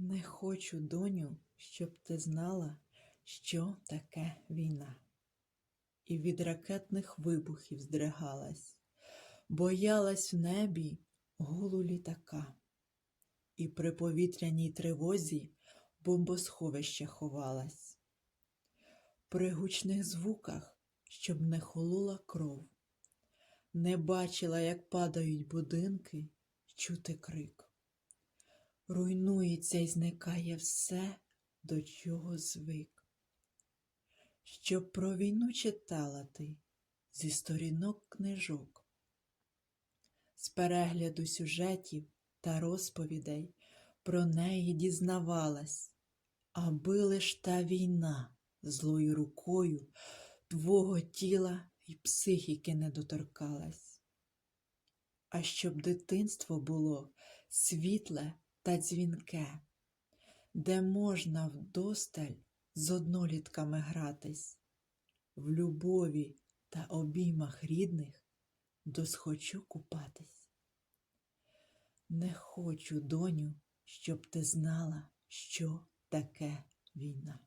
Не хочу, доню, щоб ти знала, що таке війна. І від ракетних вибухів здригалась, боялась в небі гулу літака, і при повітряній тривозі бомбосховище ховалась. При гучних звуках, щоб не холола кров, не бачила, як падають будинки, чути крик. Руйнується й зникає все, до чого звик. Щоб про війну читала ти зі сторінок книжок, з перегляду сюжетів та розповідей про неї дізнавалась, аби лиш та війна злою рукою твого тіла й психіки не доторкалась. А щоб дитинство було світле та дзвінке, де можна вдосталь з однолітками гратись, в любові та обіймах рідних досхочу купатись. Не хочу, доню, щоб ти знала, що таке війна.